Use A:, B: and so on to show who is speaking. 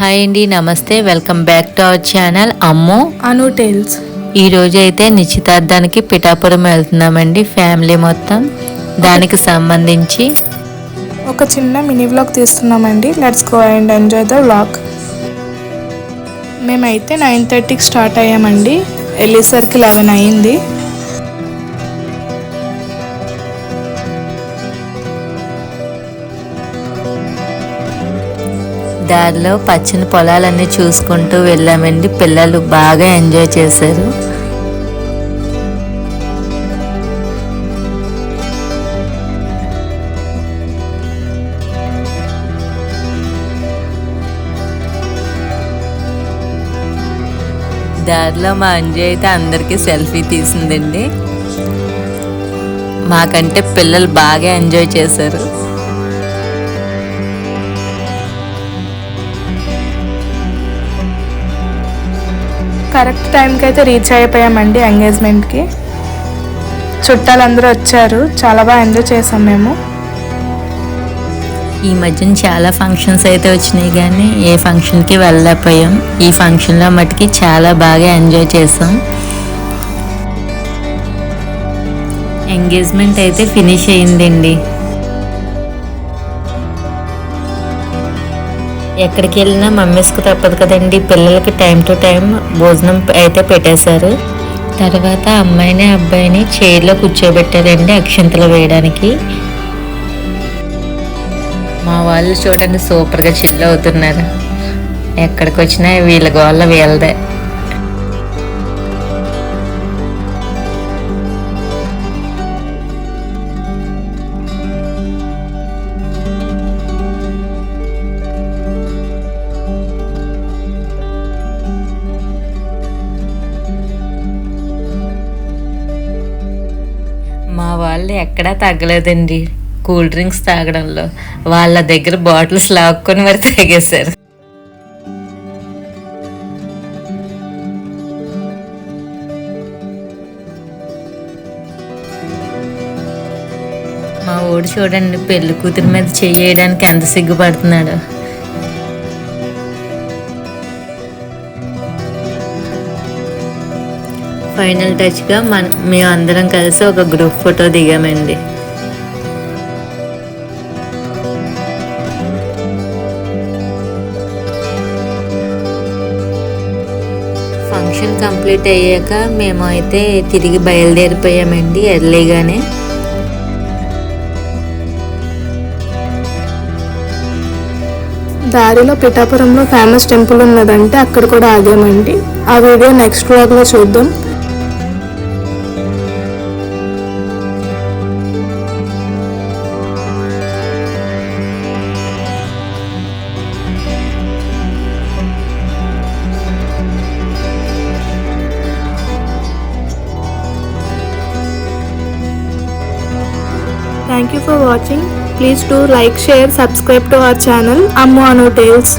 A: Hi అండి నమస్తే. Welcome back to our channel. Ammu.
B: Anu tales.
A: ఈ రోజు అయితే నిశ్చితార్థానికి పిఠాపురం వెళ్తున్నామండి ఫ్యామిలీ మొత్తం. దానికి సంబంధించి.
B: ఒక చిన్న mini vlog తీస్తున్నామండి. Let's go and enjoy the vlog. మేమైతే నైన్ థర్టీకి స్టార్ట్ అయ్యామండి. వెళ్ళేసరికి లెవెన్ అయ్యింది.
A: దారిలో పచ్చని పొలాలన్నీ చూసుకుంటూ వెళ్ళామండి. పిల్లలు బాగా ఎంజాయ్ చేశారు. దారిలో మా అంజయ్ అయితే అందరికీ సెల్ఫీ తీసిందండి. మాకంటే పిల్లలు బాగా ఎంజాయ్ చేశారు.
B: కరెక్ట్ టైంకి అయితే రీచ్ అయిపోయామండి ఎంగేజ్మెంట్కి. చుట్టాలందరూ వచ్చారు. చాలా బాగా ఎంజాయ్ చేసాం మేము.
A: ఈ మధ్యన చాలా ఫంక్షన్స్ అయితే వచ్చినాయి కానీ ఏ ఫంక్షన్కి వెళ్ళలేకపోయాం. ఈ ఫంక్షన్లో మటుకి చాలా బాగా ఎంజాయ్ చేసాం. ఎంగేజ్మెంట్ అయితే ఫినిష్ అయిందండి. ఎక్కడికి వెళ్ళినా మమ్మీస్కి తప్పదు కదండి. పిల్లలకి టైం టు టైం భోజనం అయితే పెట్టేశారు. తర్వాత అమ్మాయిని అబ్బాయిని చైర్లో కూర్చోబెట్టారండి అక్షంతలు వేయడానికి. మా వాళ్ళు చూడండి సూపర్గా చిల్ అవుతున్నారు. ఎక్కడికి వచ్చినా వీళ్ళ గోళ్ళ వీళ్ళదే. మా వాళ్ళు ఎక్కడా తగ్గలేదండి. కూల్ డ్రింక్స్ తాగడంలో వాళ్ళ దగ్గర బాటిల్స్ లాక్కొని మరి తాగేశారు. మా ఓడి చూడండి పెళ్ళి కూతురు మీద చెయ్యడానికి ఎంత సిగ్గుపడుతున్నాడు. ఫైనల్ టచ్గా మన మేము అందరం కలిసి ఒక గ్రూప్ ఫోటో దిగామండి. ఫంక్షన్ కంప్లీట్ అయ్యాక మేము అయితే తిరిగి బయలుదేరిపోయామండి ఎర్లీగానే.
B: దారిలో పిఠాపురంలో ఫేమస్ టెంపుల్ ఉన్నదంటే అక్కడ కూడా ఆగామండి. ఆ వీడియో నెక్స్ట్ వ్లాగ్లో చూద్దాం. Thank you for watching. Please do like, share, subscribe to our channel Ammu Anu Tales.